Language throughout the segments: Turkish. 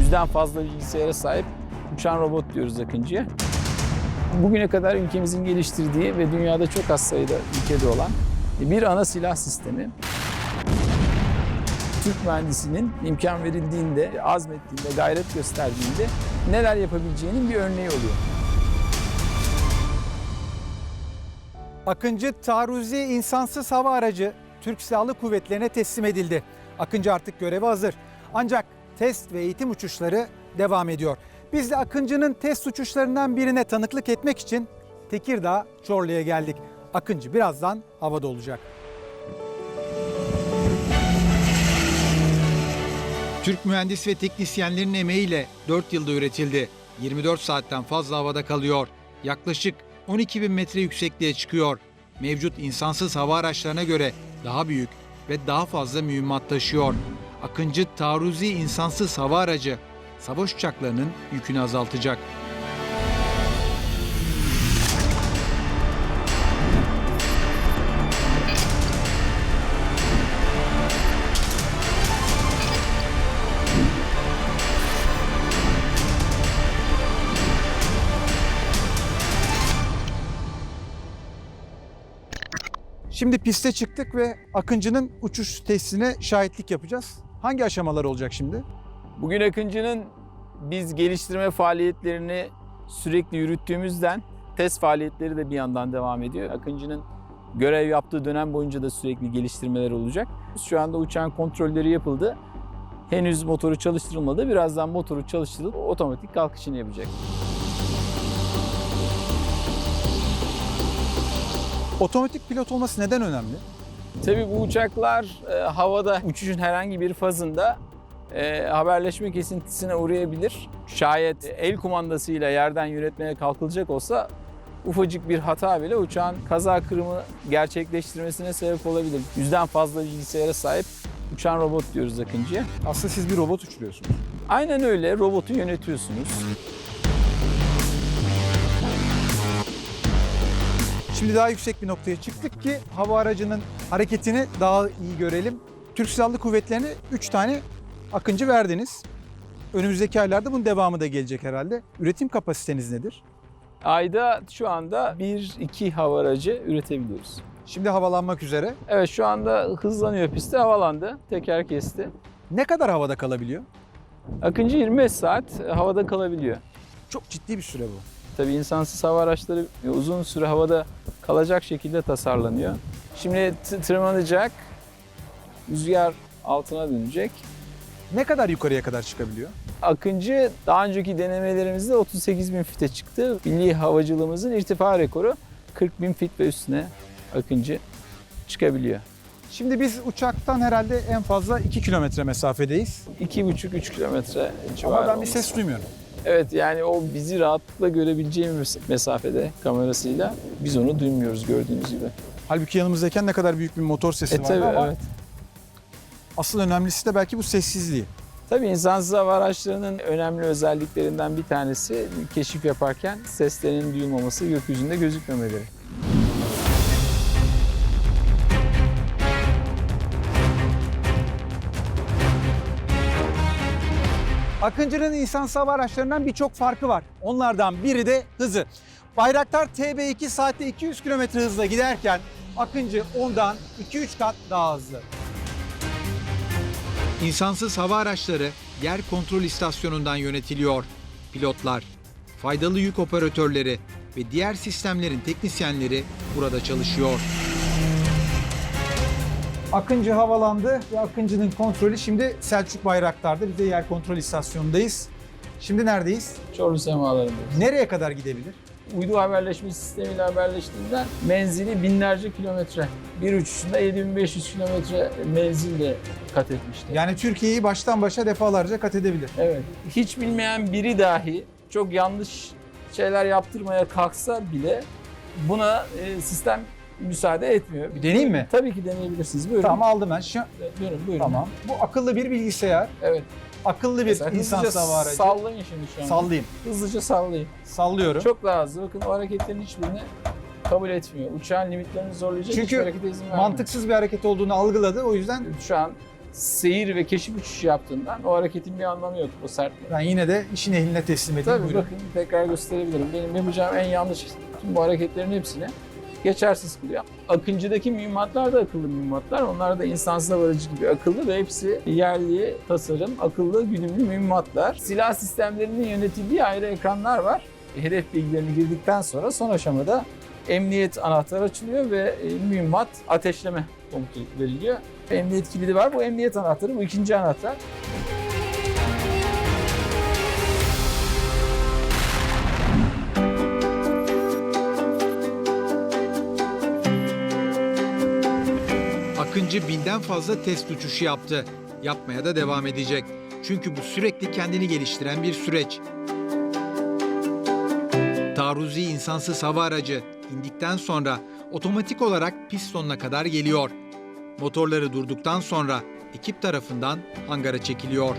Yüzden fazla bilgisayara sahip uçan robot diyoruz Akıncı'ya. Bugüne kadar ülkemizin geliştirdiği ve dünyada çok az sayıda ülkede olan bir ana silah sistemi. Türk mühendisinin imkan verildiğinde, azmettiğinde, gayret gösterdiğinde neler yapabileceğinin bir örneği oluyor. Akıncı taarruzi insansız hava aracı Türk Silahlı Kuvvetlerine teslim edildi. Akıncı artık göreve hazır. Ancak test ve eğitim uçuşları devam ediyor. Biz de Akıncı'nın test uçuşlarından birine tanıklık etmek için Tekirdağ Çorlu'ya geldik. Akıncı birazdan havada olacak. Türk mühendis ve teknisyenlerin emeğiyle 4 yılda üretildi. 24 saatten fazla havada kalıyor. Yaklaşık 12 bin metre yüksekliğe çıkıyor. Mevcut insansız hava araçlarına göre daha büyük ve daha fazla mühimmat taşıyor. Akıncı taarruzi insansız hava aracı savaş uçaklarının yükünü azaltacak. Şimdi piste çıktık ve Akıncı'nın uçuş testine şahitlik yapacağız. Hangi aşamalar olacak şimdi? Bugün Akıncı'nın biz geliştirme faaliyetlerini sürekli yürüttüğümüzden test faaliyetleri de bir yandan devam ediyor. Akıncı'nın görev yaptığı dönem boyunca da sürekli geliştirmeler olacak. Şu anda uçağın kontrolleri yapıldı. Henüz motoru çalıştırılmadı. Birazdan motoru çalıştırılıp otomatik kalkışını yapacak. Otomatik pilot olması neden önemli? Tabii bu uçaklar e, havada uçuşun herhangi bir fazında e, haberleşme kesintisine uğrayabilir. Şayet el kumandasıyla yerden yönetmeye kalkılacak olsa ufacık bir hata bile uçağın kaza kırımı gerçekleştirmesine sebep olabilir. Yüzden fazla bilgisayara sahip uçan robot diyoruz Akıncı'ya. Aslında siz bir robot uçuruyorsunuz. Aynen öyle robotu yönetiyorsunuz. Şimdi daha yüksek bir noktaya çıktık ki hava aracının hareketini daha iyi görelim. Türk Silahlı Kuvvetleri'ne 3 tane akıncı verdiniz. Önümüzdeki aylarda bunun devamı da gelecek herhalde. Üretim kapasiteniz nedir? Ayda şu anda 1-2 hava aracı üretebiliyoruz. Şimdi havalanmak üzere. Evet şu anda hızlanıyor pisti, havalandı, teker kesti. Ne kadar havada kalabiliyor? Akıncı 25 saat havada kalabiliyor. Çok ciddi bir süre bu. Tabii insansız hava araçları uzun süre havada kalacak şekilde tasarlanıyor. Şimdi tırmanacak, rüzgar altına dönecek. Ne kadar yukarıya kadar çıkabiliyor? Akıncı daha önceki denemelerimizde 38 bin fite çıktı. Milli havacılığımızın irtifa rekoru 40 bin fit ve üstüne Akıncı çıkabiliyor. Şimdi biz uçaktan herhalde en fazla 2 kilometre mesafedeyiz. 2,5-3 kilometre civarı. Ama ben bir ses duymuyorum. Evet yani o bizi rahatlıkla görebileceğimiz mesafede kamerasıyla biz onu duymuyoruz gördüğünüz gibi. Halbuki yanımızdayken ne kadar büyük bir motor sesi E var tabii ama evet. asıl önemlisi de belki bu sessizliği. Tabii insansız hava araçlarının önemli özelliklerinden bir tanesi keşif yaparken seslerin duyulmaması, gökyüzünde gözükmemeleri. Akıncı'nın insansız hava araçlarından birçok farkı var. Onlardan biri de hızı. Bayraktar TB2 saatte 200 km hızla giderken Akıncı ondan 2-3 kat daha hızlı. İnsansız hava araçları yer kontrol istasyonundan yönetiliyor. Pilotlar, faydalı yük operatörleri ve diğer sistemlerin teknisyenleri burada çalışıyor. Akıncı havalandı ve Akıncı'nın kontrolü şimdi Selçuk Bayraktar'da. Biz de yer kontrol istasyonundayız. Şimdi neredeyiz? Çorlu semalarındayız. Nereye kadar gidebilir? Uydu haberleşme sistemiyle haberleştiğinden menzili binlerce kilometre. Bir uçuşunda 7500 kilometre menzille kat etmişti. Yani Türkiye'yi baştan başa defalarca kat edebilir. Evet. Hiç bilmeyen biri dahi çok yanlış şeyler yaptırmaya kalksa bile buna e, sistem müsaade etmiyor. Bir deneyeyim mi? Tabii ki deneyebilirsiniz. Buyurun. Tamam aldım ben. Şu, Buyurun, buyurun. tamam. Bu akıllı bir bilgisayar. Evet. akıllı bir Mesela hava aracı. Sallayın şimdi şu an. Sallayayım. Hızlıca sallayın. Sallıyorum. Çok daha hızlı. Bakın o hareketlerin hiçbirini kabul etmiyor. Uçağın limitlerini zorlayacak Çünkü harekete izin vermiyor. Mantıksız bir hareket olduğunu algıladı. O yüzden Şu an seyir ve keşif uçuşu yaptığından o hareketin bir anlamı yok o sertliği. ben yine de işin ehline teslim edeyim. Tabii Buyurun. bakın tekrar gösterebilirim. Benim yapacağım en yanlış tüm bu hareketlerin hepsini geçersiz kılıyor. Akıncı'daki mühimmatlar da akıllı mühimmatlar. Onlar da insansız hava aracı gibi akıllı ve hepsi yerli tasarım, akıllı güdümlü mühimmatlar. Silah sistemlerinin yönetildiği ayrı ekranlar var. Hedef bilgilerini girdikten sonra son aşamada emniyet anahtarı açılıyor ve e, mühimmat ateşleme komutu veriliyor. Emniyet kilidi var. Bu emniyet anahtarı, bu ikinci anahtar. Akıncı binden fazla test uçuşu yaptı. Yapmaya da devam edecek. Çünkü bu sürekli kendini geliştiren bir süreç. Taarruzi insansız hava aracı indikten sonra otomatik olarak pist sonuna kadar geliyor. Motorları durduktan sonra ekip tarafından hangara çekiliyor.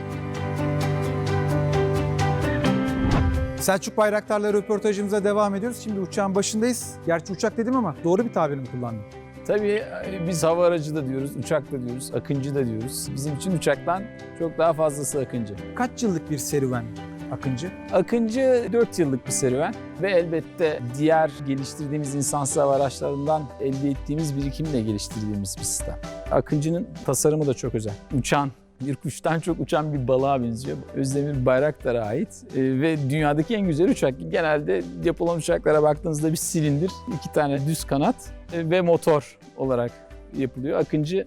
Selçuk Bayraktar'la röportajımıza devam ediyoruz. Şimdi uçağın başındayız. Gerçi uçak dedim ama doğru bir tabir mi kullandım? Tabii e, biz hava aracı da diyoruz, uçak da diyoruz, akıncı da diyoruz. Bizim için uçaktan çok daha fazlası akıncı. Kaç yıllık bir serüven Akıncı? Akıncı 4 yıllık bir serüven ve elbette diğer geliştirdiğimiz insansız hava araçlarından elde ettiğimiz birikimle geliştirdiğimiz bir sistem. Akıncı'nın tasarımı da çok özel. Uçan, bir kuştan çok uçan bir balığa benziyor. Özdemir Bayraktar'a ait E, ve dünyadaki en güzel uçak. Genelde yapılan uçaklara baktığınızda bir silindir, iki tane düz kanat e, ve motor olarak yapılıyor. Akıncı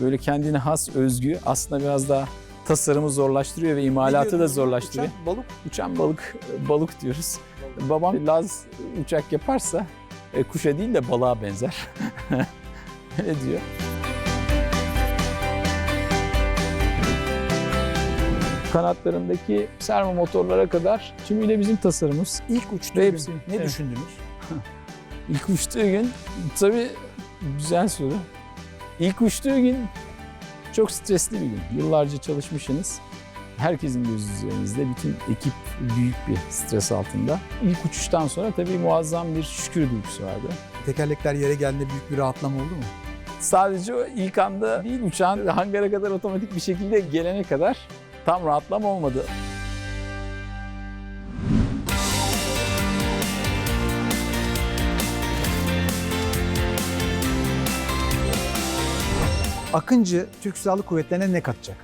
böyle kendine has, özgü, aslında biraz daha tasarımı zorlaştırıyor ve imalatı da zorlaştırıyor. Uçak, balık. Uçan balık, balık diyoruz. Babam Laz uçak yaparsa e, kuşa değil de balığa benzer. Öyle diyor. Kanatlarındaki servo motorlara kadar tümüyle bizim tasarımımız. İlk uçtuğu gün hepsi, ne evet. düşündünüz? İlk uçtuğu gün tabii güzel soru. İlk uçtuğu gün çok stresli bir gün. Yıllarca çalışmışsınız. Herkesin gözü üzerinizde. Bütün ekip büyük bir stres altında. İlk uçuştan sonra tabii muazzam bir şükür duygusu vardı. Tekerlekler yere geldiğinde büyük bir rahatlama oldu mu? Sadece o ilk anda değil uçağın hangara kadar otomatik bir şekilde gelene kadar tam rahatlama olmadı. Akıncı Türk Silahlı Kuvvetleri'ne ne katacak?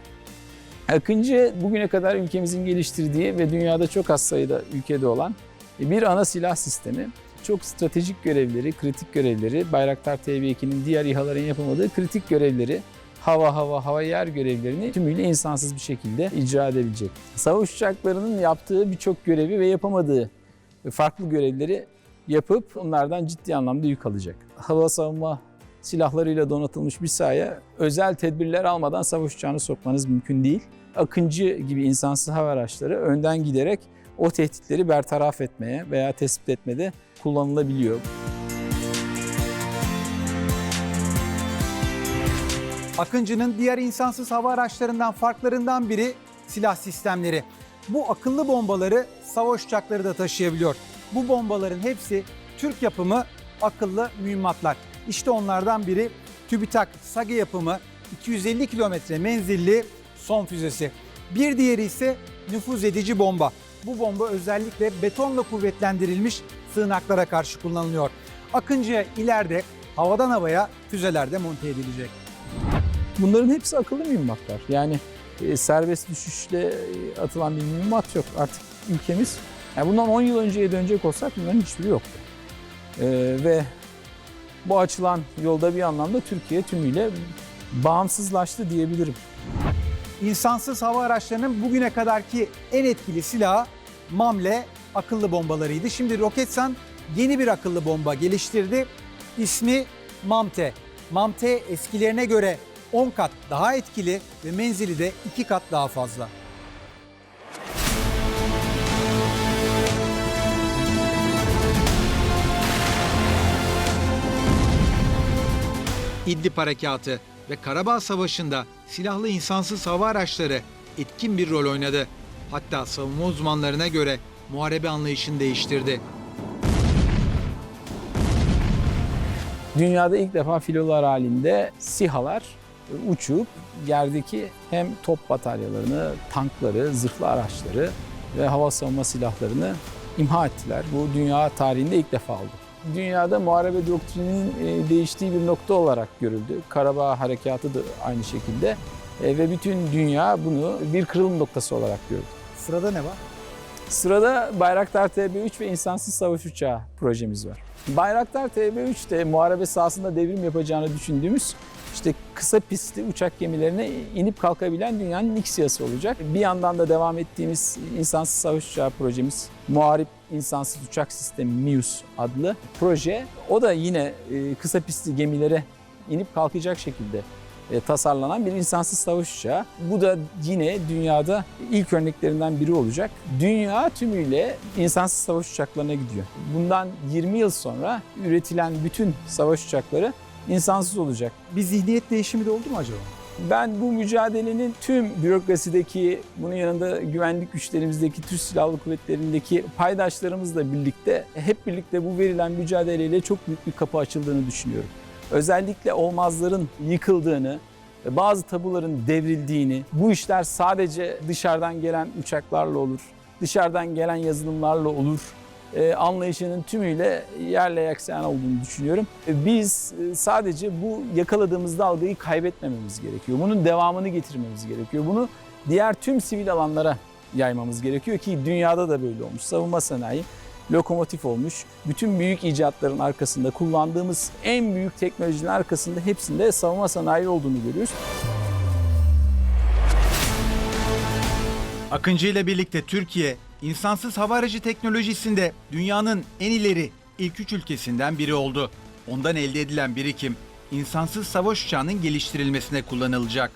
Akıncı bugüne kadar ülkemizin geliştirdiği ve dünyada çok az sayıda ülkede olan bir ana silah sistemi. Çok stratejik görevleri, kritik görevleri, Bayraktar TB2'nin diğer İHA'ların yapamadığı kritik görevleri, hava hava hava yer görevlerini tümüyle insansız bir şekilde icra edebilecek. Savaş uçaklarının yaptığı birçok görevi ve yapamadığı farklı görevleri yapıp onlardan ciddi anlamda yük alacak. Hava savunma silahlarıyla donatılmış bir sahaya özel tedbirler almadan savaş uçağını sokmanız mümkün değil. Akıncı gibi insansız hava araçları önden giderek o tehditleri bertaraf etmeye veya tespit etmede kullanılabiliyor. Akıncı'nın diğer insansız hava araçlarından farklarından biri silah sistemleri. Bu akıllı bombaları savaş uçakları da taşıyabiliyor. Bu bombaların hepsi Türk yapımı akıllı mühimmatlar. İşte onlardan biri TÜBİTAK SAGE yapımı 250 kilometre menzilli son füzesi. Bir diğeri ise nüfuz edici bomba. Bu bomba özellikle betonla kuvvetlendirilmiş sığınaklara karşı kullanılıyor. Akıncı'ya ileride havadan havaya füzeler de monte edilecek. Bunların hepsi akıllı mühimmatlar. Yani e, serbest düşüşle e, atılan bir mühimmat yok. Artık ülkemiz, yani bundan 10 yıl önceye dönecek olsak bunların hiçbiri yoktu. E, ve bu açılan yolda bir anlamda Türkiye tümüyle bağımsızlaştı diyebilirim. İnsansız hava araçlarının bugüne kadarki en etkili silahı MAMLE akıllı bombalarıydı. Şimdi Roketsan yeni bir akıllı bomba geliştirdi. İsmi MAMTE. MAMTE eskilerine göre 10 kat daha etkili ve menzili de 2 kat daha fazla. İdlib Harekatı ve Karabağ Savaşı'nda silahlı insansız hava araçları etkin bir rol oynadı. Hatta savunma uzmanlarına göre muharebe anlayışını değiştirdi. Dünyada ilk defa filolar halinde SİHA'lar uçup yerdeki hem top bataryalarını, tankları, zırhlı araçları ve hava savunma silahlarını imha ettiler. Bu dünya tarihinde ilk defa oldu. Dünyada muharebe doktrininin e, değiştiği bir nokta olarak görüldü. Karabağ Harekatı da aynı şekilde E, ve bütün dünya bunu bir kırılım noktası olarak gördü. Sırada ne var? Sırada Bayraktar TB3 ve insansız savaş uçağı projemiz var. Bayraktar TB3 de muharebe sahasında devrim yapacağını düşündüğümüz işte kısa pistli uçak gemilerine inip kalkabilen dünyanın ilk siyası olacak. Bir yandan da devam ettiğimiz insansız savaş uçağı projemiz Muharip İnsansız Uçak Sistemi MIUS adlı proje. O da yine e, kısa pistli gemilere inip kalkacak şekilde tasarlanan bir insansız savaş uçağı. Bu da yine dünyada ilk örneklerinden biri olacak. Dünya tümüyle insansız savaş uçaklarına gidiyor. Bundan 20 yıl sonra üretilen bütün savaş uçakları insansız olacak. Bir zihniyet değişimi de oldu mu acaba? Ben bu mücadelenin tüm bürokrasideki, bunun yanında güvenlik güçlerimizdeki, Türk Silahlı Kuvvetleri'ndeki paydaşlarımızla birlikte hep birlikte bu verilen mücadeleyle çok büyük bir kapı açıldığını düşünüyorum. Özellikle olmazların yıkıldığını, bazı tabuların devrildiğini, bu işler sadece dışarıdan gelen uçaklarla olur, dışarıdan gelen yazılımlarla olur e, anlayışının tümüyle yerle yaksan olduğunu düşünüyorum. E, Biz e, sadece bu yakaladığımız dalgayı kaybetmememiz gerekiyor. Bunun devamını getirmemiz gerekiyor. Bunu diğer tüm sivil alanlara yaymamız gerekiyor ki dünyada da böyle olmuş. Savunma sanayi lokomotif olmuş. Bütün büyük icatların arkasında kullandığımız en büyük teknolojinin arkasında hepsinde savunma sanayi olduğunu görüyoruz. Akıncı ile birlikte Türkiye, insansız hava aracı teknolojisinde dünyanın en ileri ilk üç ülkesinden biri oldu. Ondan elde edilen birikim, insansız savaş uçağının geliştirilmesine kullanılacak.